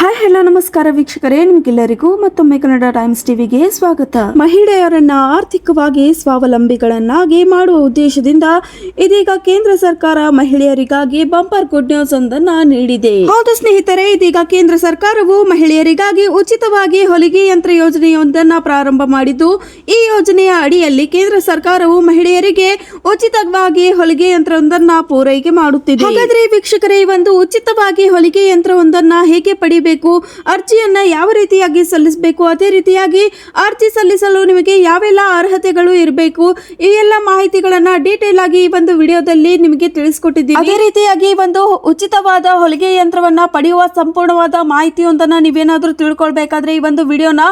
hi hello ನಮಸ್ಕಾರ ವೀಕ್ಷಕರೇ ನಿಮ್ಗೆಲ್ಲರಿಗೂ ಮತ್ತೊಮ್ಮೆ ಕನ್ನಡ ಟೈಮ್ಸ್ ಟಿವಿಗೆ ಸ್ವಾಗತ ಮಹಿಳೆಯರನ್ನ ಆರ್ಥಿಕವಾಗಿ ಸ್ವಾವಲಂಬಿಗಳನ್ನಾಗಿ ಮಾಡುವ ಉದ್ದೇಶದಿಂದ ಇದೀಗ ಕೇಂದ್ರ ಸರ್ಕಾರ ಮಹಿಳೆಯರಿಗಾಗಿ ಬಂಪರ್ ಗುಡ್ ನ್ಯೂಸ್ ಒಂದನ್ನ ನೀಡಿದೆ ಹೌದು ಸ್ನೇಹಿತರೆ ಇದೀಗ ಕೇಂದ್ರ ಸರ್ಕಾರವು ಮಹಿಳೆಯರಿಗಾಗಿ ಉಚಿತವಾಗಿ ಹೊಲಿಗೆ ಯಂತ್ರ ಯೋಜನೆಯೊಂದನ್ನ ಪ್ರಾರಂಭ ಮಾಡಿದ್ದು ಈ ಯೋಜನೆಯ ಅಡಿಯಲ್ಲಿ ಕೇಂದ್ರ ಸರ್ಕಾರವು ಮಹಿಳೆಯರಿಗೆ ಉಚಿತವಾಗಿ ಹೊಲಿಗೆ ಯಂತ್ರವೊಂದನ್ನ ಪೂರೈಕೆ ಮಾಡುತ್ತಿದೆ ಹಾಗಾದ್ರೆ ವೀಕ್ಷಕರೇ ಒಂದು ಉಚಿತವಾಗಿ ಹೊಲಿಗೆ ಯಂತ್ರವೊಂದನ್ನ ಹೇಗೆ ಪಡಿಬೇಕು ಸಲ್ಲಿಸಬೇಕು ಅರ್ಜಿಯನ್ನು ಯಾವ ರೀತಿಯಾಗಿ ಸಲ್ಲಿಸಬೇಕು ಅದೇ ರೀತಿಯಾಗಿ ಅರ್ಜಿ ಸಲ್ಲಿಸಲು ನಿಮಗೆ ಯಾವೆಲ್ಲ ಅರ್ಹತೆಗಳು ಇರಬೇಕು ಈ ಎಲ್ಲ ಮಾಹಿತಿಗಳನ್ನ ಡೀಟೇಲ್ ಆಗಿ ಈ ಒಂದು ವಿಡಿಯೋದಲ್ಲಿ ನಿಮಗೆ ತಿಳಿಸ್ಕೊಟ್ಟಿದ್ದೀವಿ ಅದೇ ರೀತಿಯಾಗಿ ಒಂದು ಉಚಿತವಾದ ಹೊಲಿಗೆ ಯಂತ್ರವನ್ನ ಪಡೆಯುವ ಸಂಪೂರ್ಣವಾದ ಮಾಹಿತಿಯೊಂದನ್ನು ನೀವೇನಾದರೂ ತಿಳ್ಕೊಳ್ಬೇಕಾದ್ರೆ ಈ ಒಂದು ವಿಡಿಯೋನ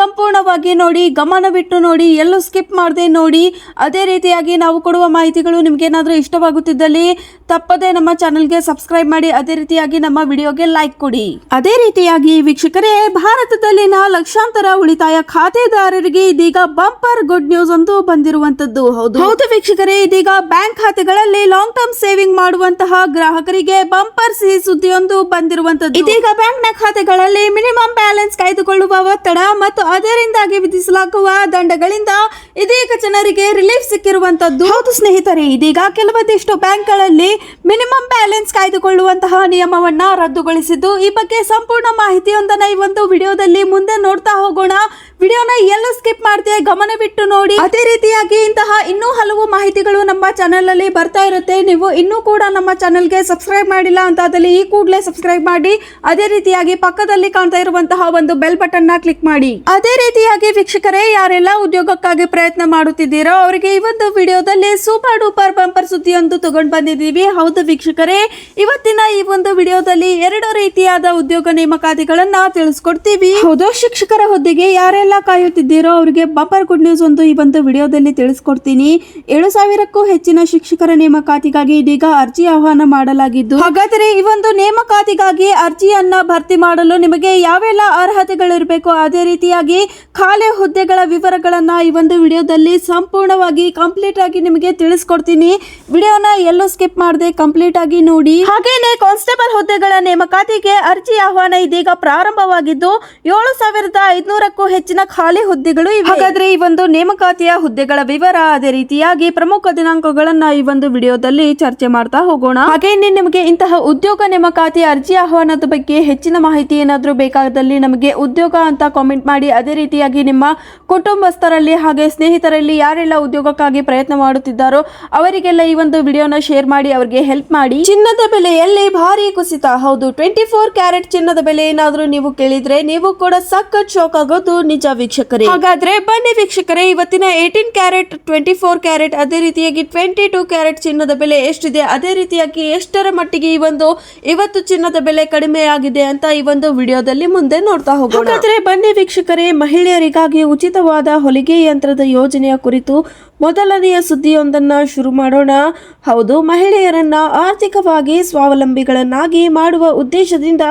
ಸಂಪೂರ್ಣವಾಗಿ ನೋಡಿ ಗಮನವಿಟ್ಟು ನೋಡಿ ಎಲ್ಲೂ ಸ್ಕಿಪ್ ಮಾಡದೆ ನೋಡಿ ಅದೇ ರೀತಿಯಾಗಿ ನಾವು ಕೊಡುವ ಮಾಹಿತಿಗಳು ನಿಮಗೇನಾದರೂ ಇಷ್ಟವಾಗುತ್ತಿದ್ದಲ್ಲಿ ತಪ್ಪದೇ ನಮ್ಮ ಚಾನೆಲ್ಗೆ ಸಬ್ಸ್ಕ್ರೈಬ್ ಮಾಡಿ ಅದೇ ರೀತಿಯಾಗಿ ನಮ್ಮ ವಿಡಿಯೋಗೆ ಲೈಕ್ ಕೊಡಿ ಅದೇ ರೀತಿಯಾಗಿ ವೀಕ್ಷಕರೇ ಭಾರತದಲ್ಲಿನ ಲಕ್ಷಾಂತರ ಉಳಿತಾಯ ಖಾತೆದಾರರಿಗೆ ಇದೀಗ ಬಂಪರ್ ಗುಡ್ ನ್ಯೂಸ್ ಒಂದು ಬಂದಿರುವಂತದ್ದು ಹೌದು ಹೌದು ವೀಕ್ಷಕರೇ ಇದೀಗ ಬ್ಯಾಂಕ್ ಖಾತೆಗಳಲ್ಲಿ ಲಾಂಗ್ ಟರ್ಮ್ ಸೇವಿಂಗ್ ಮಾಡುವಂತಹ ಗ್ರಾಹಕರಿಗೆ ಬಂಪರ್ ಸಿಹಿ ಸುದ್ದಿಯೊಂದು ಬಂದಿರುವಂತದ್ದು ಇದೀಗ ಬ್ಯಾಂಕ್ ನ ಖಾತೆಗಳಲ್ಲಿ ಮಿನಿಮಮ್ ಬ್ಯಾಲೆನ್ಸ್ ಕಾಯ್ದುಕೊಳ್ಳುವ ಒತ್ತಡ ಮತ್ತು ಅದರಿಂದಾಗಿ ವಿಧಿಸಲಾಗುವ ದಂಡಗಳಿಂದ ಇದೀಗ ಜನರಿಗೆ ರಿಲೀಫ್ ಸಿಕ್ಕಿರುವಂತದ್ದು ಹೌದು ಸ್ನೇಹಿತರೆ ಇದೀಗ ಕೆಲವೊಂದಿಷ್ಟು ಬ್ಯಾಂಕ್ಗಳಲ್ಲಿ ಮಿನಿಮಮ್ ಬ್ಯಾಲೆನ್ಸ್ ಕಾಯ್ದುಕೊಳ್ಳುವಂತಹ ನಿಯಮವನ್ನ ರದ್ದುಗೊಳಿಸಿದ್ದು ಈ ಬಗ್ಗೆ ಸಂಪೂರ್ಣ ಸಂಪೂರ್ಣ ಮಾಹಿತಿಯೊಂದನ್ನ ಈ ಒಂದು ವಿಡಿಯೋದಲ್ಲಿ ಮುಂದೆ ನೋಡ್ತಾ ಹೋಗೋಣ ವಿಡಿಯೋನ ಎಲ್ಲ ಸ್ಕಿಪ್ ಮಾಡದೆ ಗಮನವಿಟ್ಟು ನೋಡಿ ಅದೇ ರೀತಿಯಾಗಿ ಇಂತಹ ಇನ್ನೂ ಹಲವು ಮಾಹಿತಿಗಳು ನಮ್ಮ ಚಾನೆಲ್ ಅಲ್ಲಿ ಬರ್ತಾ ಇರುತ್ತೆ ನೀವು ಇನ್ನೂ ಕೂಡ ನಮ್ಮ ಗೆ ಸಬ್ಸ್ಕ್ರೈಬ್ ಮಾಡಿಲ್ಲ ಅಂತ ಈ ಕೂಡಲೇ ಸಬ್ಸ್ಕ್ರೈಬ್ ಮಾಡಿ ಅದೇ ರೀತಿಯಾಗಿ ಪಕ್ಕದಲ್ಲಿ ಕಾಣ್ತಾ ಇರುವಂತಹ ಒಂದು ಬೆಲ್ ಬಟನ್ ನ ಕ್ಲಿಕ್ ಮಾಡಿ ಅದೇ ರೀತಿಯಾಗಿ ವೀಕ್ಷಕರೇ ಯಾರೆಲ್ಲ ಉದ್ಯೋಗಕ್ಕಾಗಿ ಪ್ರಯತ್ನ ಮಾಡುತ್ತಿದ್ದೀರೋ ಅವರಿಗೆ ಈ ಒಂದು ವಿಡಿಯೋದಲ್ಲಿ ಸೂಪರ್ ಡೂಪರ್ ಬಂಪರ್ ಸುದ್ದಿಯೊಂದು ತಗೊಂಡು ಬಂದಿದ್ದೀವಿ ಹೌದು ವೀಕ್ಷಕರೇ ಇವತ್ತಿನ ಈ ಒಂದು ವಿಡಿಯೋದಲ್ಲಿ ಎರಡು ರೀತಿಯಾದ ಉದ್ಯೋಗ ನೇಮಕಾತಿಗಳನ್ನ ತಿಳಿಸ್ಕೊಡ್ತೀವಿ ಹೌದು ಶಿಕ್ಷಕರ ಹುದ್ದೆಗೆ ಯಾರೆಲ್ಲ ಕಾಯುತ್ತಿದ್ದೀರೋ ಅವರಿಗೆ ಬಂಪರ್ ಗುಡ್ ನ್ಯೂಸ್ ಒಂದು ಈ ಒಂದು ವಿಡಿಯೋದಲ್ಲಿ ತಿಳಿಸ್ಕೊಡ್ತೀನಿ ಏಳು ಸಾವಿರಕ್ಕೂ ಹೆಚ್ಚಿನ ಶಿಕ್ಷಕರ ನೇಮಕಾತಿಗಾಗಿ ಇದೀಗ ಅರ್ಜಿ ಆಹ್ವಾನ ಮಾಡಲಾಗಿದ್ದು ಹಾಗಾದರೆ ಈ ಒಂದು ನೇಮಕಾತಿಗಾಗಿ ಅರ್ಜಿಯನ್ನ ಭರ್ತಿ ಮಾಡಲು ನಿಮಗೆ ಯಾವೆಲ್ಲ ಅರ್ಹತೆಗಳಿರಬೇಕು ಅದೇ ರೀತಿಯಾಗಿ ಖಾಲಿ ಹುದ್ದೆಗಳ ವಿವರಗಳನ್ನ ಈ ಒಂದು ವಿಡಿಯೋದಲ್ಲಿ ಸಂಪೂರ್ಣವಾಗಿ ಕಂಪ್ಲೀಟ್ ಆಗಿ ನಿಮಗೆ ತಿಳಿಸ್ಕೊಡ್ತೀನಿ ವಿಡಿಯೋನ ಎಲ್ಲೋ ಸ್ಕಿಪ್ ಮಾಡದೆ ಕಂಪ್ಲೀಟ್ ಆಗಿ ನೋಡಿ ಹಾಗೇನೆ ಕಾನ್ಸ್ಟೇಬಲ್ ಹುದ್ದೆಗಳ ನೇಮಕಾತಿಗೆ ಅರ್ಜಿ ಆಹ್ವಾನ ಇದೀಗ ಪ್ರಾರಂಭವಾಗಿದ್ದು ಏಳು ಸಾವಿರದ ಐದುನೂರಕ್ಕೂ ಹೆಚ್ಚಿನ ಖಾಲಿ ಹುದ್ದೆಗಳು ಇವೆ ಹಾಗಾದ್ರೆ ಈ ಒಂದು ನೇಮಕಾತಿಯ ಹುದ್ದೆಗಳ ವಿವರ ಅದೇ ರೀತಿಯಾಗಿ ಪ್ರಮುಖ ದಿನಾಂಕಗಳನ್ನ ಈ ಒಂದು ವಿಡಿಯೋದಲ್ಲಿ ಚರ್ಚೆ ಮಾಡ್ತಾ ಹೋಗೋಣ ಹಾಗೆ ನಿಮಗೆ ಇಂತಹ ಉದ್ಯೋಗ ನೇಮಕಾತಿ ಅರ್ಜಿ ಆಹ್ವಾನದ ಬಗ್ಗೆ ಹೆಚ್ಚಿನ ಮಾಹಿತಿ ಏನಾದರೂ ಬೇಕಾದಲ್ಲಿ ನಮಗೆ ಉದ್ಯೋಗ ಅಂತ ಕಾಮೆಂಟ್ ಮಾಡಿ ಅದೇ ರೀತಿಯಾಗಿ ನಿಮ್ಮ ಕುಟುಂಬಸ್ಥರಲ್ಲಿ ಹಾಗೆ ಸ್ನೇಹಿತರಲ್ಲಿ ಯಾರೆಲ್ಲ ಉದ್ಯೋಗಕ್ಕಾಗಿ ಪ್ರಯತ್ನ ಮಾಡುತ್ತಿದ್ದಾರೋ ಅವರಿಗೆಲ್ಲ ಈ ಒಂದು ವಿಡಿಯೋನ ಶೇರ್ ಮಾಡಿ ಅವರಿಗೆ ಹೆಲ್ಪ್ ಮಾಡಿ ಚಿನ್ನದ ಬೆಲೆಯಲ್ಲಿ ಭಾರಿ ಕುಸಿತ ಹೌದು ಟ್ವೆಂಟಿ ಫೋರ್ ಕ್ಯಾರೆಟ್ ಚಿನ್ನದ ಬೆಲೆ ಏನಾದರೂ ನೀವು ಕೇಳಿದ್ರೆ ನೀವು ಕೂಡ ಸಖತ್ ಶಾಕ್ ಆಗೋದು ನಿಜ ವೀಕ್ಷಕರೇ ಹಾಗಾದ್ರೆ ಬನ್ನಿ ವೀಕ್ಷಕರೇ ಇವತ್ತಿನ eighteen carat twenty four carat ಅದೇ ರೀತಿಯಾಗಿ ಟ್ವೆಂಟಿ ಟೂ ಕ್ಯಾರೆಟ್ ಚಿನ್ನದ ಬೆಲೆ ಎಷ್ಟಿದೆ ಅದೇ ರೀತಿಯಾಗಿ ಎಷ್ಟರ ಮಟ್ಟಿಗೆ ಈ ಒಂದು ಇವತ್ತು ಚಿನ್ನದ ಬೆಲೆ ಕಡಿಮೆ ಆಗಿದೆ ಅಂತ ಈ ಒಂದು ವಿಡಿಯೋದಲ್ಲಿ ಮುಂದೆ ನೋಡ್ತಾ ಹೋಗೋಣ ಹಾಗಾದ್ರೆ ಬನ್ನಿ ವೀಕ್ಷಕರೇ ಮಹಿಳೆಯರಿಗಾಗಿ ಉಚಿತವಾದ ಹೊಲಿಗೆ ಯಂತ್ರದ ಯೋಜನೆಯ ಕುರಿತು ಮೊದಲನೆಯ ಸುದ್ದಿಯೊಂದನ್ನು ಶುರು ಮಾಡೋಣ ಹೌದು ಮಹಿಳೆಯರನ್ನು ಆರ್ಥಿಕವಾಗಿ ಸ್ವಾವಲಂಬಿಗಳನ್ನಾಗಿ ಮಾಡುವ ಉದ್ದೇಶದಿಂದ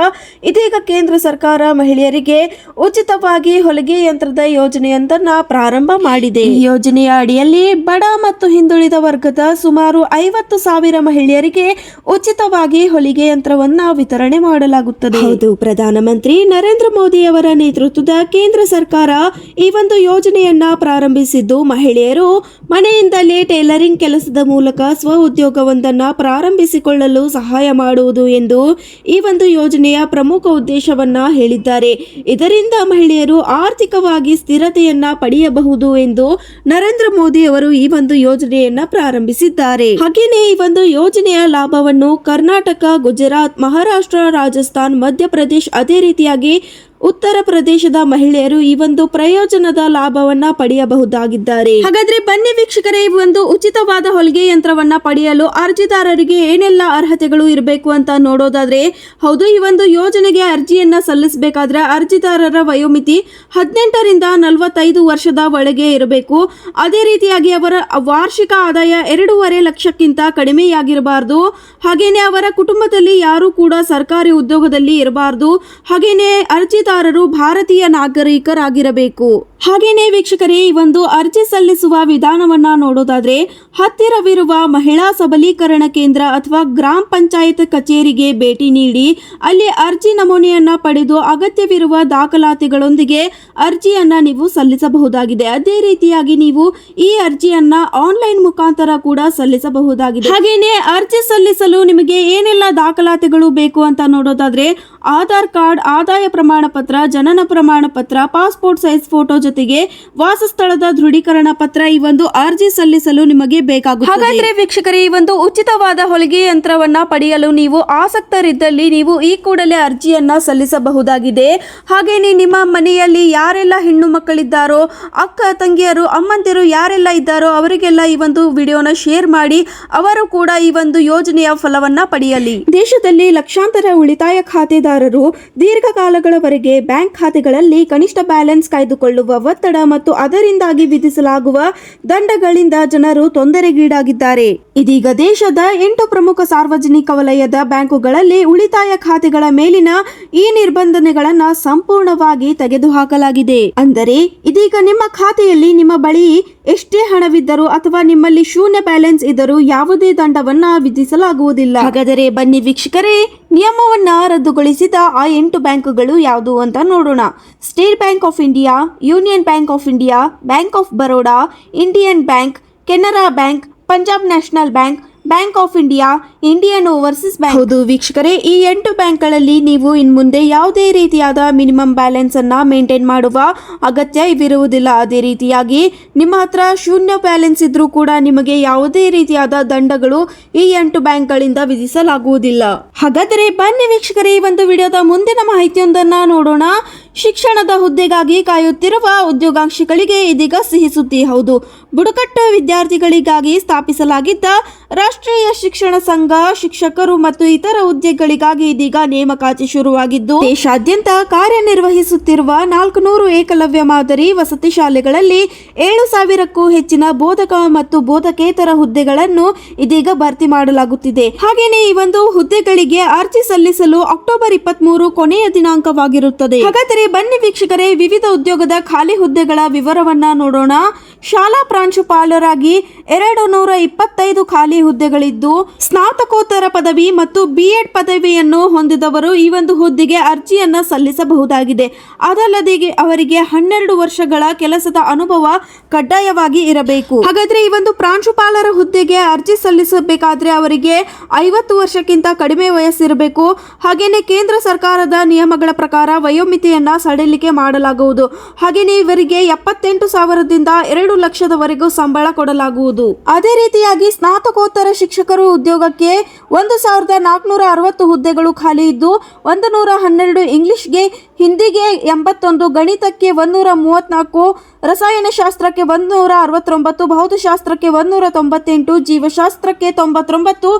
ಇದೀಗ ಕೇಂದ್ರ ಸರ್ಕಾರ ಮಹಿಳೆಯರಿಗೆ ಉಚಿತವಾಗಿ ಹೊಲಿಗೆ ಯಂತ್ರದ ಯೋಜನೆಯೊಂದನ್ನು ಪ್ರಾರಂಭ ಮಾಡಿದೆ ಈ ಯೋಜನೆಯ ಅಡಿಯಲ್ಲಿ ಬಡ ಮತ್ತು ಹಿಂದುಳಿದ ವರ್ಗದ ಸುಮಾರು ಐವತ್ತು ಸಾವಿರ ಮಹಿಳೆಯರಿಗೆ ಉಚಿತವಾಗಿ ಹೊಲಿಗೆ ಯಂತ್ರವನ್ನ ವಿತರಣೆ ಮಾಡಲಾಗುತ್ತದೆ ಹೌದು ಪ್ರಧಾನಮಂತ್ರಿ ನರೇಂದ್ರ ಮೋದಿ ಅವರ ನೇತೃತ್ವದ ಕೇಂದ್ರ ಸರ್ಕಾರ ಈ ಒಂದು ಯೋಜನೆಯನ್ನ ಪ್ರಾರಂಭಿಸಿದ್ದು ಮಹಿಳೆಯರು ಮನೆಯಿಂದಲೇ ಟೈಲರಿಂಗ್ ಕೆಲಸದ ಮೂಲಕ ಸ್ವ ಉದ್ಯೋಗವೊಂದನ್ನು ಪ್ರಾರಂಭಿಸಿಕೊಳ್ಳಲು ಸಹಾಯ ಮಾಡುವುದು ಎಂದು ಈ ಒಂದು ಯೋಜನೆಯ ಪ್ರಮುಖ ಉದ್ದೇಶವನ್ನ ಹೇಳಿದ್ದಾರೆ ಇದರಿಂದ ಮಹಿಳೆಯರು ಆರ್ಥಿಕವಾಗಿ ಸ್ಥಿರತೆಯನ್ನ ಪಡೆಯಬಹುದು ಎಂದು ನರೇಂದ್ರ ಮೋದಿ ಅವರು ಈ ಒಂದು ಯೋಜನೆಯನ್ನ ಪ್ರಾರಂಭಿಸಿದ್ದಾರೆ ಹಾಗೆಯೇ ಈ ಒಂದು ಯೋಜನೆಯ ಲಾಭವನ್ನು ಕರ್ನಾಟಕ ಗುಜರಾತ್ ಮಹಾರಾಷ್ಟ್ರ ರಾಜಸ್ಥಾನ್ ಮಧ್ಯಪ್ರದೇಶ್ ಅದೇ ರೀತಿಯಾಗಿ ಉತ್ತರ ಪ್ರದೇಶದ ಮಹಿಳೆಯರು ಈ ಒಂದು ಪ್ರಯೋಜನದ ಲಾಭವನ್ನ ಪಡೆಯಬಹುದಾಗಿದ್ದಾರೆ ಹಾಗಾದ್ರೆ ಬನ್ನಿ ವೀಕ್ಷಕರೇ ಈ ಒಂದು ಉಚಿತವಾದ ಹೊಲಿಗೆ ಯಂತ್ರವನ್ನ ಪಡೆಯಲು ಅರ್ಜಿದಾರರಿಗೆ ಏನೆಲ್ಲ ಅರ್ಹತೆಗಳು ಇರಬೇಕು ಅಂತ ನೋಡೋದಾದ್ರೆ ಹೌದು ಈ ಒಂದು ಯೋಜನೆಗೆ ಅರ್ಜಿಯನ್ನ ಸಲ್ಲಿಸಬೇಕಾದ್ರೆ ಅರ್ಜಿದಾರರ ವಯೋಮಿತಿ ಹದಿನೆಂಟರಿಂದ ನಲವತ್ತೈದು ವರ್ಷದ ಒಳಗೆ ಇರಬೇಕು ಅದೇ ರೀತಿಯಾಗಿ ಅವರ ವಾರ್ಷಿಕ ಆದಾಯ ಎರಡೂವರೆ ಲಕ್ಷಕ್ಕಿಂತ ಕಡಿಮೆಯಾಗಿರಬಾರದು ಹಾಗೇನೆ ಅವರ ಕುಟುಂಬದಲ್ಲಿ ಯಾರು ಕೂಡ ಸರ್ಕಾರಿ ಉದ್ಯೋಗದಲ್ಲಿ ಇರಬಾರದು ಹಾಗೇನೆ ಅರ್ಜಿದಾರ ಮತದಾರರು ಭಾರತೀಯ ನಾಗರಿಕರಾಗಿರಬೇಕು ಹಾಗೇನೆ ವೀಕ್ಷಕರೇ ಈ ಒಂದು ಅರ್ಜಿ ಸಲ್ಲಿಸುವ ವಿಧಾನವನ್ನ ನೋಡೋದಾದ್ರೆ ಹತ್ತಿರವಿರುವ ಮಹಿಳಾ ಸಬಲೀಕರಣ ಕೇಂದ್ರ ಅಥವಾ ಗ್ರಾಮ ಪಂಚಾಯತ್ ಕಚೇರಿಗೆ ಭೇಟಿ ನೀಡಿ ಅಲ್ಲಿ ಅರ್ಜಿ ನಮೂನೆಯನ್ನ ಪಡೆದು ಅಗತ್ಯವಿರುವ ದಾಖಲಾತಿಗಳೊಂದಿಗೆ ಅರ್ಜಿಯನ್ನ ನೀವು ಸಲ್ಲಿಸಬಹುದಾಗಿದೆ ಅದೇ ರೀತಿಯಾಗಿ ನೀವು ಈ ಅರ್ಜಿಯನ್ನ ಆನ್ಲೈನ್ ಮುಖಾಂತರ ಕೂಡ ಸಲ್ಲಿಸಬಹುದಾಗಿದೆ ಹಾಗೇನೆ ಅರ್ಜಿ ಸಲ್ಲಿಸಲು ನಿಮಗೆ ಏನೆಲ್ಲ ದಾಖಲಾತಿಗಳು ಬೇಕು ಅಂತ ನೋಡೋದಾದ್ರೆ ಆಧಾರ್ ಕಾರ್ಡ್ ಆದಾಯ ಪ್ರಮಾಣ ಪತ್ರ ಜನನ ಪ್ರಮಾಣ ಪತ್ರ ಪಾಸ್ಪೋರ್ಟ್ ಸೈಜ್ ಫೋಟೋ ಜೊತೆ ಜೊತೆಗೆ ವಾಸಸ್ಥಳದ ದೃಢೀಕರಣ ಪತ್ರ ಈ ಒಂದು ಅರ್ಜಿ ಸಲ್ಲಿಸಲು ನಿಮಗೆ ಬೇಕಾಗುತ್ತದೆ ಹಾಗಾದ್ರೆ ವೀಕ್ಷಕರೇ ಈ ಒಂದು ಉಚಿತವಾದ ಹೊಲಿಗೆ ಯಂತ್ರವನ್ನ ಪಡೆಯಲು ನೀವು ಆಸಕ್ತರಿದ್ದಲ್ಲಿ ನೀವು ಈ ಕೂಡಲೇ ಅರ್ಜಿಯನ್ನ ಸಲ್ಲಿಸಬಹುದಾಗಿದೆ ಹಾಗೆಯೇ ನಿಮ್ಮ ಮನೆಯಲ್ಲಿ ಯಾರೆಲ್ಲ ಹೆಣ್ಣು ಮಕ್ಕಳಿದ್ದಾರೋ ಅಕ್ಕ ತಂಗಿಯರು ಅಮ್ಮಂದಿರು ಯಾರೆಲ್ಲ ಇದ್ದಾರೋ ಅವರಿಗೆಲ್ಲ ಈ ಒಂದು ವಿಡಿಯೋನ ಶೇರ್ ಮಾಡಿ ಅವರು ಕೂಡ ಈ ಒಂದು ಯೋಜನೆಯ ಫಲವನ್ನ ಪಡೆಯಲಿ ದೇಶದಲ್ಲಿ ಲಕ್ಷಾಂತರ ಉಳಿತಾಯ ಖಾತೆದಾರರು ದೀರ್ಘಕಾಲಗಳವರೆಗೆ ಬ್ಯಾಂಕ್ ಖಾತೆಗಳಲ್ಲಿ ಕನಿಷ್ಠ ಬ್ಯಾಲೆನ್ಸ್ ಕಾಯ್ದುಕೊಳ್ಳುವ ಒತ್ತಡ ಮತ್ತು ಅದರಿಂದಾಗಿ ವಿಧಿಸಲಾಗುವ ದಂಡಗಳಿಂದ ಜನರು ತೊಂದರೆಗೀಡಾಗಿದ್ದಾರೆ ಇದೀಗ ದೇಶದ ಎಂಟು ಪ್ರಮುಖ ಸಾರ್ವಜನಿಕ ವಲಯದ ಬ್ಯಾಂಕುಗಳಲ್ಲಿ ಉಳಿತಾಯ ಖಾತೆಗಳ ಮೇಲಿನ ಈ ನಿರ್ಬಂಧನೆಗಳನ್ನು ಸಂಪೂರ್ಣವಾಗಿ ತೆಗೆದುಹಾಕಲಾಗಿದೆ ಅಂದರೆ ಇದೀಗ ನಿಮ್ಮ ಖಾತೆಯಲ್ಲಿ ನಿಮ್ಮ ಬಳಿ ಎಷ್ಟೇ ಹಣವಿದ್ದರೂ ಅಥವಾ ನಿಮ್ಮಲ್ಲಿ ಶೂನ್ಯ ಬ್ಯಾಲೆನ್ಸ್ ಇದ್ದರೂ ಯಾವುದೇ ದಂಡವನ್ನ ವಿಧಿಸಲಾಗುವುದಿಲ್ಲ ಹಾಗಾದರೆ ಬನ್ನಿ ವೀಕ್ಷಕರೇ ನಿಯಮವನ್ನ ರದ್ದುಗೊಳಿಸಿದ ಆ ಎಂಟು ಬ್ಯಾಂಕುಗಳು ಯಾವುದು ಅಂತ ನೋಡೋಣ State Bank of India Union Bank of India, Bank of Baroda, Indian Bank, Canara Bank, Punjab National Bank, Bank of India Indian Overseas Bank ಹೌದು ವೀಕ್ಷಕರೇ ಈ ಎಂಟು ಬ್ಯಾಂಕ್ಗಳಲ್ಲಿ ನೀವು ಇನ್ನು ಮುಂದೆ ಯಾವುದೇ ರೀತಿಯಾದ ಮಿನಿಮಮ್ ಬ್ಯಾಲೆನ್ಸ್ ಅನ್ನ ಮೇಂಟೈನ್ ಮಾಡುವ ಅಗತ್ಯ ಇವಿರುವುದಿಲ್ಲ ಅದೇ ರೀತಿಯಾಗಿ ನಿಮ್ಮ ಹತ್ರ ಶೂನ್ಯ ಬ್ಯಾಲೆನ್ಸ್ ಇದ್ರೂ ಕೂಡ ನಿಮಗೆ ಯಾವುದೇ ರೀತಿಯಾದ ದಂಡಗಳು ಈ ಎಂಟು ಬ್ಯಾಂಕ್ಗಳಿಂದ ವಿಧಿಸಲಾಗುವುದಿಲ್ಲ ಹಾಗಾದರೆ ಬನ್ನಿ ವೀಕ್ಷಕರೇ ಈ ಒಂದು ವಿಡಿಯೋದ ಮುಂದಿನ ಮಾಹಿತಿಯೊಂದನ್ನು ನೋಡೋಣ ಶಿಕ್ಷಣದ ಹುದ್ದೆಗಾಗಿ ಕಾಯುತ್ತಿರುವ ಉದ್ಯೋಗಾಂಕ್ಷಿಗಳಿಗೆ ಇದೀಗ ಸಿಹಿಸುದ್ದಿ ಹೌದು ಬುಡಕಟ್ಟು ವಿದ್ಯಾರ್ಥಿಗಳಿಗಾಗಿ ಸ್ಥಾಪಿಸಲಾಗಿದ್ದ ರಾಷ್ಟ್ರೀಯ ಶಿಕ್ಷಣ ಸಂಘ ಶಿಕ್ಷಕರು ಮತ್ತು ಇತರ ಹುದ್ದೆಗಳಿಗಾಗಿ ಇದೀಗ ನೇಮಕಾತಿ ಶುರುವಾಗಿದ್ದು ದೇಶಾದ್ಯಂತ ಕಾರ್ಯನಿರ್ವಹಿಸುತ್ತಿರುವ ನಾಲ್ಕುನೂರು ಏಕಲವ್ಯ ಮಾದರಿ ವಸತಿ ಶಾಲೆಗಳಲ್ಲಿ ಏಳು ಸಾವಿರಕ್ಕೂ ಹೆಚ್ಚಿನ ಬೋಧಕ ಮತ್ತು ಬೋಧಕೇತರ ಹುದ್ದೆಗಳನ್ನು ಇದೀಗ ಭರ್ತಿ ಮಾಡಲಾಗುತ್ತಿದೆ ಹಾಗೆಯೇ ಈ ಒಂದು ಹುದ್ದೆಗಳಿಗೆ ಅರ್ಜಿ ಸಲ್ಲಿಸಲು ಅಕ್ಟೋಬರ್ ಇಪ್ಪತ್ತ್ ಮೂರು ಕೊನೆಯ ದಿನಾಂಕವಾಗಿರುತ್ತದೆ ಹಾಗಾದರೆ ಬನ್ನಿ ವೀಕ್ಷಕರೇ ವಿವಿಧ ಉದ್ಯೋಗದ ಖಾಲಿ ಹುದ್ದೆಗಳ ವಿವರವನ್ನ ನೋಡೋಣ ಶಾಲಾ ಪ್ರಾಂಶುಪಾಲರಾಗಿ ಎರಡು ನೂರ ಇಪ್ಪತ್ತೈದು ಖಾಲಿ ಹುದ್ದೆಗಳಿದ್ದು ಸ್ನಾತಕೋತ್ತರ ಪದವಿ ಮತ್ತು ಬಿ ಎಡ್ ಪದವಿಯನ್ನು ಹೊಂದಿದವರು ಈ ಒಂದು ಹುದ್ದೆಗೆ ಅರ್ಜಿಯನ್ನು ಸಲ್ಲಿಸಬಹುದಾಗಿದೆ ಅದಲ್ಲದೆ ಅವರಿಗೆ ಹನ್ನೆರಡು ವರ್ಷಗಳ ಕೆಲಸದ ಅನುಭವ ಕಡ್ಡಾಯವಾಗಿ ಇರಬೇಕು ಹಾಗಾದ್ರೆ ಈ ಒಂದು ಪ್ರಾಂಶುಪಾಲರ ಹುದ್ದೆಗೆ ಅರ್ಜಿ ಸಲ್ಲಿಸಬೇಕಾದ್ರೆ ಅವರಿಗೆ ಐವತ್ತು ವರ್ಷಕ್ಕಿಂತ ಕಡಿಮೆ ವಯಸ್ಸಿರಬೇಕು ಹಾಗೇನೆ ಕೇಂದ್ರ ಸರ್ಕಾರದ ನಿಯಮಗಳ ಪ್ರಕಾರ ವಯೋಮಿತಿಯನ್ನು ಸಡಿಲಿಕೆ ಮಾಡಲಾಗುವುದು ಹಾಗೇನೆ ಇವರಿಗೆ ಎಪ್ಪತ್ತೆಂಟು ಸಾವಿರದಿಂದ ಎರಡು ಎರಡು ಲಕ್ಷದವರೆಗೂ ಸಂಬಳ ಕೊಡಲಾಗುವುದು ಅದೇ ರೀತಿಯಾಗಿ ಸ್ನಾತಕೋತ್ತರ ಶಿಕ್ಷಕರು ಉದ್ಯೋಗಕ್ಕೆ ಒಂದು ಸಾವಿರದ ನಾಲ್ಕುನೂರ ಅರವತ್ತು ಹುದ್ದೆಗಳು ಖಾಲಿ ಇದ್ದು ಒಂದು ನೂರ ಹನ್ನೆರಡು ಇಂಗ್ಲಿಷ್ಗೆ ಹಿಂದಿಗೆ ಎಂಬತ್ತೊಂದು ಗಣಿತಕ್ಕೆ ಒಂದೂರ ಮೂವತ್ತ್ನಾಲ್ಕು ರಸಾಯನಶಾಸ್ತ್ರಕ್ಕೆ ಒಂದುನೂರ ಅರವತ್ತೊಂಬತ್ತು ಭೌತಶಾಸ್ತ್ರಕ್ಕೆ ಒಂದೂರ ತೊಂಬತ್ತೆಂಟು ಜೀವಶಾಸ್ತ್ರಕ್ಕೆ ತೊಂಬತ್ತೊಂಬತ್ತು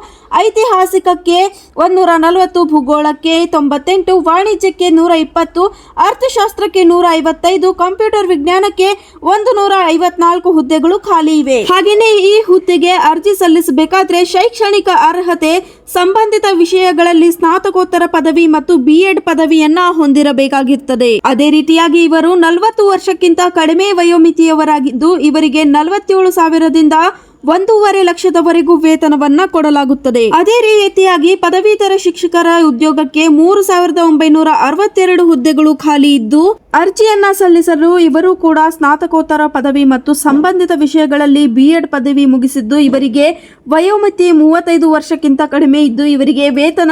ಐತಿಹಾಸಿಕಕ್ಕೆ ಒಂದೂರ ನಲವತ್ತು ಭೂಗೋಳಕ್ಕೆ ತೊಂಬತ್ತೆಂಟು ವಾಣಿಜ್ಯಕ್ಕೆ ನೂರ ಇಪ್ಪತ್ತು ಅರ್ಥಶಾಸ್ತ್ರಕ್ಕೆ ನೂರ ಐವತ್ತೈದು ಕಂಪ್ಯೂಟರ್ ವಿಜ್ಞಾನಕ್ಕೆ ಒಂದು ನೂರ ಐವತ್ನಾಲ್ಕು ಹುದ್ದೆಗಳು ಖಾಲಿ ಇವೆ ಹಾಗೆಯೇ ಈ ಹುದ್ದೆಗೆ ಅರ್ಜಿ ಸಲ್ಲಿಸಬೇಕಾದ್ರೆ ಶೈಕ್ಷಣಿಕ ಅರ್ಹತೆ ಸಂಬಂಧಿತ ವಿಷಯಗಳಲ್ಲಿ ಸ್ನಾತಕೋತ್ತರ ಪದವಿ ಮತ್ತು ಬಿ ಎಡ್ ಪದವಿಯನ್ನ ಹೊಂದಿರಬೇಕು ಮಾಡಬೇಕಾಗಿರುತ್ತದೆ ಅದೇ ರೀತಿಯಾಗಿ ಇವರು ನಲವತ್ತು ವರ್ಷಕ್ಕಿಂತ ಕಡಿಮೆ ವಯೋಮಿತಿಯವರಾಗಿದ್ದು ಇವರಿಗೆ ನಲವತ್ತೇಳು ಸಾವಿರದಿಂದ ಒಂದೂವರೆ ಲಕ್ಷದವರೆಗೂ ವೇತನವನ್ನ ಕೊಡಲಾಗುತ್ತದೆ ಅದೇ ರೀತಿಯಾಗಿ ಪದವೀಧರ ಶಿಕ್ಷಕರ ಉದ್ಯೋಗಕ್ಕೆ ಮೂರು ಸಾವಿರದ ಒಂಬೈನೂರ ಅರವತ್ತೆರಡು ಹುದ್ದೆಗಳು ಖಾಲಿ ಇದ್ದು ಅರ್ಜಿಯನ್ನ ಸಲ್ಲಿಸಲು ಇವರು ಕೂಡ ಸ್ನಾತಕೋತ್ತರ ಪದವಿ ಮತ್ತು ಸಂಬಂಧಿತ ವಿಷಯಗಳಲ್ಲಿ ಬಿಎಡ್ ಪದವಿ ಮುಗಿಸಿದ್ದು ಇವರಿಗೆ ವಯೋಮಿತಿ ಮೂವತ್ತೈದು ವರ್ಷಕ್ಕಿಂತ ಕಡಿಮೆ ಇದ್ದು ಇವರಿಗೆ ವೇತನ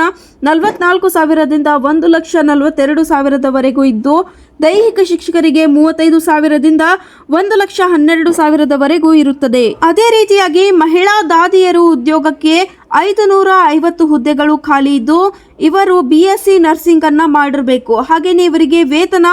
ನಲವತ್ನಾಲ್ಕು ಸಾವಿರದಿಂದ ಒಂದು ಲಕ್ಷ ನಲವತ್ತೆರಡು ಸಾವಿರದವರೆಗೂ ಇದ್ದು ದೈಹಿಕ ಶಿಕ್ಷಕರಿಗೆ ಮೂವತ್ತೈದು ಸಾವಿರದಿಂದ ಒಂದು ಲಕ್ಷ ಹನ್ನೆರಡು ಸಾವಿರದವರೆಗೂ ಇರುತ್ತದೆ ಅದೇ ರೀತಿಯಾಗಿ ಮಹಿಳಾ ದಾದಿಯರು ಉದ್ಯೋಗಕ್ಕೆ ಐದು ನೂರ ಐವತ್ತು ಹುದ್ದೆಗಳು ಖಾಲಿ ಇದ್ದು ಇವರು ಬಿಎಸ್ಸಿ ನರ್ಸಿಂಗ್ ಅನ್ನ ಮಾಡಿರಬೇಕು ಹಾಗೆಯೇ ಇವರಿಗೆ ವೇತನ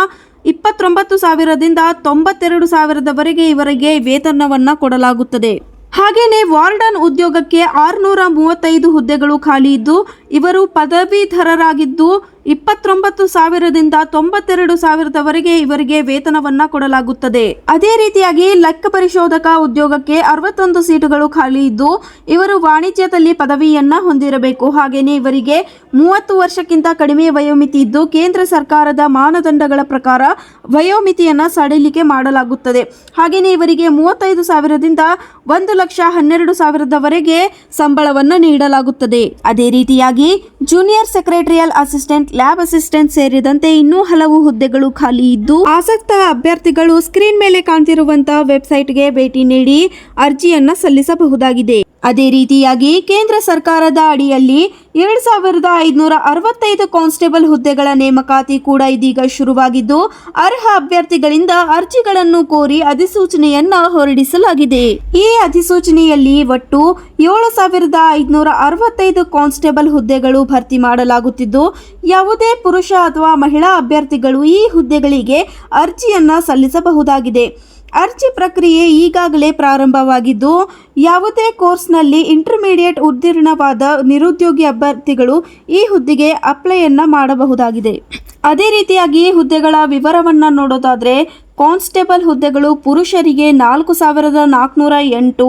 ಇಪ್ಪತ್ತೊಂಬತ್ತು ಸಾವಿರದಿಂದ ತೊಂಬತ್ತೆರಡು ಸಾವಿರದವರೆಗೆ ಇವರಿಗೆ ವೇತನವನ್ನು ಕೊಡಲಾಗುತ್ತದೆ ಹಾಗೆಯೇ ವಾರ್ಡನ್ ಉದ್ಯೋಗಕ್ಕೆ ಆರುನೂರ ಮೂವತ್ತೈದು ಹುದ್ದೆಗಳು ಖಾಲಿ ಇದ್ದು ಇವರು ಪದವೀಧರರಾಗಿದ್ದು ಇಪ್ಪತ್ತೊಂಬತ್ತು ಸಾವಿರದಿಂದ ತೊಂಬತ್ತೆರಡು ಸಾವಿರದವರೆಗೆ ಇವರಿಗೆ ವೇತನವನ್ನ ಕೊಡಲಾಗುತ್ತದೆ ಅದೇ ರೀತಿಯಾಗಿ ಲೆಕ್ಕ ಪರಿಶೋಧಕ ಉದ್ಯೋಗಕ್ಕೆ ಅರವತ್ತೊಂದು ಸೀಟುಗಳು ಖಾಲಿ ಇದ್ದು ಇವರು ವಾಣಿಜ್ಯದಲ್ಲಿ ಪದವಿಯನ್ನ ಹೊಂದಿರಬೇಕು ಹಾಗೆಯೇ ಇವರಿಗೆ ಮೂವತ್ತು ವರ್ಷಕ್ಕಿಂತ ಕಡಿಮೆ ವಯೋಮಿತಿ ಇದ್ದು ಕೇಂದ್ರ ಸರ್ಕಾರದ ಮಾನದಂಡಗಳ ಪ್ರಕಾರ ವಯೋಮಿತಿಯನ್ನ ಸಡಿಲಿಕೆ ಮಾಡಲಾಗುತ್ತದೆ ಹಾಗೆಯೇ ಇವರಿಗೆ ಮೂವತ್ತೈದು ಸಾವಿರದಿಂದ ಒಂದು ಲಕ್ಷ ಹನ್ನೆರಡು ಸಾವಿರದವರೆಗೆ ಸಂಬಳವನ್ನು ನೀಡಲಾಗುತ್ತದೆ ಅದೇ ರೀತಿಯಾಗಿ junior secretarial assistant lab assistant ಸೇರಿದಂತೆ ಇನ್ನೂ ಹಲವು ಹುದ್ದೆಗಳು ಖಾಲಿ ಇದ್ದು ಆಸಕ್ತ ಅಭ್ಯರ್ಥಿಗಳು ಸ್ಕ್ರೀನ್ ಮೇಲೆ ಕಾಣ್ತಿರುವಂತಹ ವೆಬ್ಸೈಟ್ಗೆ ಭೇಟಿ ನೀಡಿ ಅರ್ಜಿಯನ್ನ ಸಲ್ಲಿಸಬಹುದಾಗಿದೆ ಅದೇ ರೀತಿಯಾಗಿ ಕೇಂದ್ರ ಸರ್ಕಾರದ ಅಡಿಯಲ್ಲಿ ಎರಡು ಸಾವಿರದ ಐದುನೂರ ಅರವತ್ತೈದು ಕಾನ್ಸ್ಟೇಬಲ್ ಹುದ್ದೆಗಳ ನೇಮಕಾತಿ ಕೂಡ ಇದೀಗ ಶುರುವಾಗಿದ್ದು ಅರ್ಹ ಅಭ್ಯರ್ಥಿಗಳಿಂದ ಅರ್ಜಿಗಳನ್ನು ಕೋರಿ ಅಧಿಸೂಚನೆಯನ್ನ ಹೊರಡಿಸಲಾಗಿದೆ ಈ ಅಧಿಸೂಚನೆಯಲ್ಲಿ ಒಟ್ಟು ಏಳು ಸಾವಿರದ ಐದುನೂರ ಅರವತ್ತೈದು ಕಾನ್ಸ್ಟೇಬಲ್ ಹುದ್ದೆಗಳು ಭರ್ತಿ ಮಾಡಲಾಗುತ್ತಿದ್ದು ಯಾವುದೇ ಪುರುಷ ಅಥವಾ ಮಹಿಳಾ ಅಭ್ಯರ್ಥಿಗಳು ಈ ಹುದ್ದೆಗಳಿಗೆ ಅರ್ಜಿಯನ್ನ ಸಲ್ಲಿಸಬಹುದಾಗಿದೆ ಅರ್ಜಿ ಪ್ರಕ್ರಿಯೆ ಈಗಾಗಲೇ ಪ್ರಾರಂಭವಾಗಿದ್ದು ಯಾವುದೇ ಕೋರ್ಸ್ನಲ್ಲಿ ಇಂಟರ್ಮೀಡಿಯೇಟ್ ಉದ್ದೀರ್ಣವಾದ ನಿರುದ್ಯೋಗಿ ಅಭ್ಯರ್ಥಿಗಳು ಈ ಹುದ್ದೆಗೆ ಅಪ್ಲೈಯನ್ನು ಮಾಡಬಹುದಾಗಿದೆ ಅದೇ ರೀತಿಯಾಗಿ ಹುದ್ದೆಗಳ ವಿವರವನ್ನು ನೋಡೋದಾದರೆ ಕಾನ್ಸ್ಟೇಬಲ್ ಹುದ್ದೆಗಳು ಪುರುಷರಿಗೆ ನಾಲ್ಕು ಸಾವಿರದ ನಾಲ್ಕುನೂರ ಎಂಟು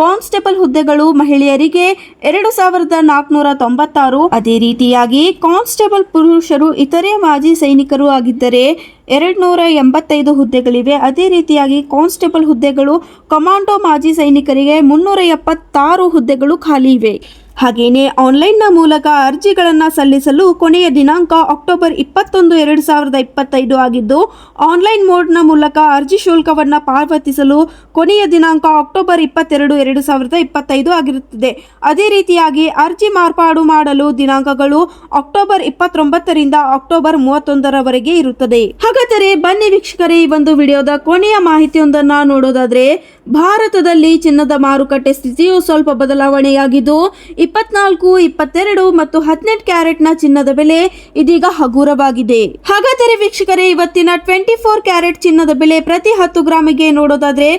ಕಾನ್ಸ್ಟೇಬಲ್ ಹುದ್ದೆಗಳು ಮಹಿಳೆಯರಿಗೆ ಎರಡು ಸಾವಿರದ ನಾಲ್ಕುನೂರ ತೊಂಬತ್ತಾರು ಅದೇ ರೀತಿಯಾಗಿ ಕಾನ್ಸ್ಟೇಬಲ್ ಪುರುಷರು ಇತರೆ ಮಾಜಿ ಸೈನಿಕರು ಆಗಿದ್ದರೆ ಎರಡುನೂರ ಎಂಬತ್ತೈದು ಹುದ್ದೆಗಳಿವೆ ಅದೇ ರೀತಿಯಾಗಿ ಕಾನ್ಸ್ಟೇಬಲ್ ಹುದ್ದೆಗಳು ಕಮಾಂಡೋ ಮಾಜಿ ಸೈನಿಕರಿಗೆ ಮುನ್ನೂರ ಎಪ್ಪತ್ತಾರು ಹುದ್ದೆಗಳು ಖಾಲಿ ಇವೆ ಹಾಗೆಯೇ ಆನ್ಲೈನ್ನ ಮೂಲಕ ಅರ್ಜಿಗಳನ್ನು ಸಲ್ಲಿಸಲು ಕೊನೆಯ ದಿನಾಂಕ ಅಕ್ಟೋಬರ್ ಇಪ್ಪತ್ತೊಂದು ಎರಡು ಸಾವಿರದ ಇಪ್ಪತ್ತೈದು ಆಗಿದ್ದು ಆನ್ಲೈನ್ ಮೋಡ್ನ ಮೂಲಕ ಅರ್ಜಿ ಶುಲ್ಕವನ್ನು ಪಾವತಿಸಲು ಕೊನೆಯ ದಿನಾಂಕ ಅಕ್ಟೋಬರ್ ಇಪ್ಪತ್ತೆರಡು ಎರಡು ಸಾವಿರದ ಇಪ್ಪತ್ತೈದು ಆಗಿರುತ್ತದೆ ಅದೇ ರೀತಿಯಾಗಿ ಅರ್ಜಿ ಮಾರ್ಪಾಡು ಮಾಡಲು ದಿನಾಂಕಗಳು ಅಕ್ಟೋಬರ್ ಇಪ್ಪತ್ತೊಂಬತ್ತರಿಂದ ಅಕ್ಟೋಬರ್ ಮೂವತ್ತೊಂದರವರೆಗೆ ಇರುತ್ತದೆ ಹಾಗಾದರೆ ಬನ್ನಿ ವೀಕ್ಷಕರೇ ಈ ಒಂದು ವಿಡಿಯೋದ ಕೊನೆಯ ಮಾಹಿತಿಯೊಂದನ್ನು ನೋಡೋದಾದರೆ ಭಾರತದಲ್ಲಿ ಚಿನ್ನದ ಮಾರುಕಟ್ಟೆ ಸ್ಥಿತಿಯು ಸ್ವಲ್ಪ ಬದಲಾವಣೆಯಾಗಿದ್ದು ಇಪ್ಪತ್ನಾಲ್ಕು ಇಪ್ಪತ್ತೆರಡು ಮತ್ತು ಹದಿನೆಂಟು ಕ್ಯಾರೆಟ್ನ ಚಿನ್ನದ ಬೆಲೆ ಇದೀಗ ಹಗುರವಾಗಿದೆ ಹಾಗಾದರೆ ವೀಕ್ಷಕರೇ ಇವತ್ತಿನ ಟ್ವೆಂಟಿ ಫೋರ್ ಕ್ಯಾರೆಟ್ ಚಿನ್ನದ ಬೆಲೆ ಪ್ರತಿ ಹತ್ತು ಗ್ರಾಮಿಗೆ ನೋಡೋದಾದ್ರೆ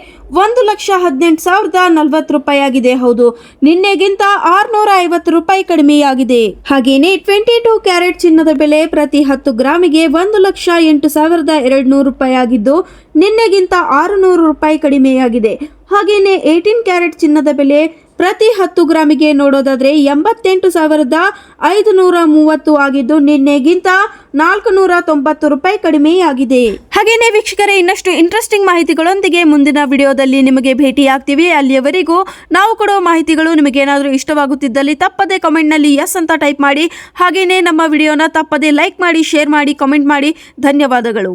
ಒಂದು ಲಕ್ಷ ಹದಿನೆಂಟು ಸಾವಿರದ ನಲವತ್ತು ರೂಪಾಯಿ ಆಗಿದೆ ಹೌದು ನಿನ್ನೆಗಿಂತ ಆರುನೂರ ಐವತ್ತು ರೂಪಾಯಿ ಕಡಿಮೆಯಾಗಿದೆ ಹಾಗೇನೆ ಟ್ವೆಂಟಿ ಟೂ ಕ್ಯಾರೆಟ್ ಚಿನ್ನದ ಬೆಲೆ ಪ್ರತಿ ಹತ್ತು ಗ್ರಾಮಿಗೆ ಒಂದು ಲಕ್ಷ ಎಂಟು ಸಾವಿರದ ಎರಡು ನೂರು ರೂಪಾಯಿ ಆಗಿದ್ದು ನಿನ್ನೆಗಿಂತ ಆರುನೂರು ರೂಪಾಯಿ ಕಡಿಮೆಯಾಗಿದೆ ಹಾಗೇನೆ ಏಯ್ಟೀನ್ ಕ್ಯಾರೆಟ್ ಚಿನ್ನದ ಬೆಲೆ ಪ್ರತಿ ಹತ್ತು ಗ್ರಾಮಿಗೆ ನೋಡೋದಾದರೆ ಎಂಬತ್ತೆಂಟು ಸಾವಿರದ ಐದು ನೂರ ಮೂವತ್ತು ಆಗಿದ್ದು ನಿನ್ನೆಗಿಂತ ನಾಲ್ಕು ನೂರ ತೊಂಬತ್ತು ರೂಪಾಯಿ ಕಡಿಮೆಯಾಗಿದೆ ಹಾಗೇನೆ ವೀಕ್ಷಕರೇ ಇನ್ನಷ್ಟು ಇಂಟ್ರೆಸ್ಟಿಂಗ್ ಮಾಹಿತಿಗಳೊಂದಿಗೆ ಮುಂದಿನ ವಿಡಿಯೋದಲ್ಲಿ ನಿಮಗೆ ಭೇಟಿಯಾಗ್ತೀವಿ ಅಲ್ಲಿಯವರೆಗೂ ನಾವು ಕೊಡೋ ಮಾಹಿತಿಗಳು ನಿಮಗೆ ಏನಾದರೂ ಇಷ್ಟವಾಗುತ್ತಿದ್ದಲ್ಲಿ ತಪ್ಪದೆ ಕಮೆಂಟ್ನಲ್ಲಿ ಎಸ್ ಅಂತ ಟೈಪ್ ಮಾಡಿ ಹಾಗೆಯೇ ನಮ್ಮ ವಿಡಿಯೋನ ತಪ್ಪದೆ ಲೈಕ್ ಮಾಡಿ ಶೇರ್ ಮಾಡಿ ಕಮೆಂಟ್ ಮಾಡಿ ಧನ್ಯವಾದಗಳು